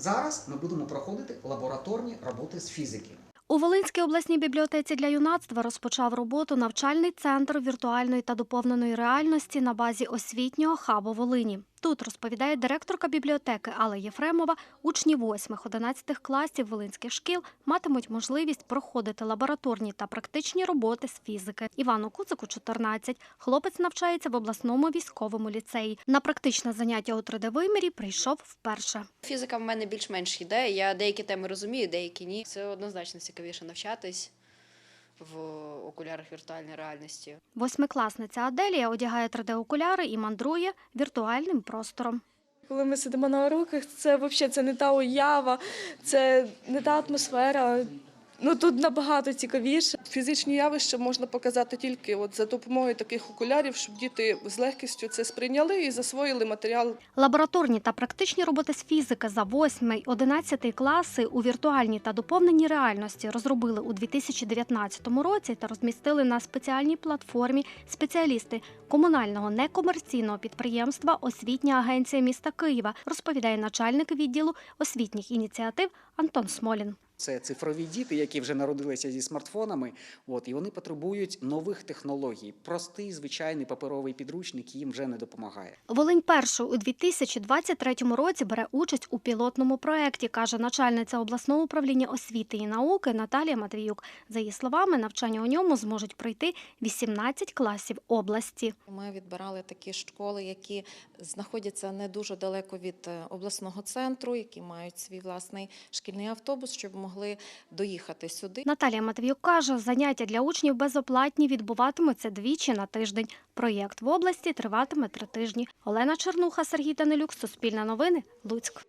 Зараз ми будемо проходити лабораторні роботи з фізики. У Волинській обласній бібліотеці для юнацтва розпочав роботу навчальний центр віртуальної та доповненої реальності на базі освітнього хабу Волині. Тут розповідає директорка бібліотеки Алла Єфремова, учні 8-11 класів волинських шкіл матимуть можливість проходити лабораторні та практичні роботи з фізики. Івану Куцику 14. Хлопець навчається в обласному військовому ліцеї. На практичне заняття у 3D-вимірі прийшов вперше. Фізика в мене більш-менш йде. Я деякі теми розумію, деякі ні. Це однозначно цікавіше навчатись в окулярах віртуальної реальності. Восьмикласниця Аделія одягає 3D-окуляри і мандрує віртуальним простором. Коли ми сидимо на уроках, це взагалі це не та уява, це не та атмосфера. Ну тут набагато цікавіше. Фізичні явища можна показати тільки от за допомогою таких окулярів, щоб діти з легкістю це сприйняли і засвоїли матеріал Лабораторні та практичні роботи з фізики за 8-11 класи у віртуальній та доповненій реальності розробили у 2019 році та розмістили на спеціальній платформі спеціалісти комунального некомерційного підприємства Освітня агенція міста Києва, розповідає начальник відділу освітніх ініціатив Антон Смолін. Це цифрові діти, які вже народилися зі смартфонами, от, і вони потребують нових технологій. Простий звичайний паперовий підручник їм вже не допомагає. Волинь першу у 2023 році бере участь у пілотному проєкті, каже начальниця обласного управління освіти і науки Наталія Матвіюк. За її словами, навчання у ньому зможуть пройти 18 класів області. Ми відбирали такі школи, які знаходяться не дуже далеко від е, обласного центру, які мають свій власний шкільний автобус, щоб могли доїхати сюди. Наталія Матвіюк каже, заняття для учнів безоплатні відбуватимуться двічі на тиждень. Проєкт в області триватиме три тижні. Олена Чернуха, Сергій Данилюк, Суспільне новини, Луцьк.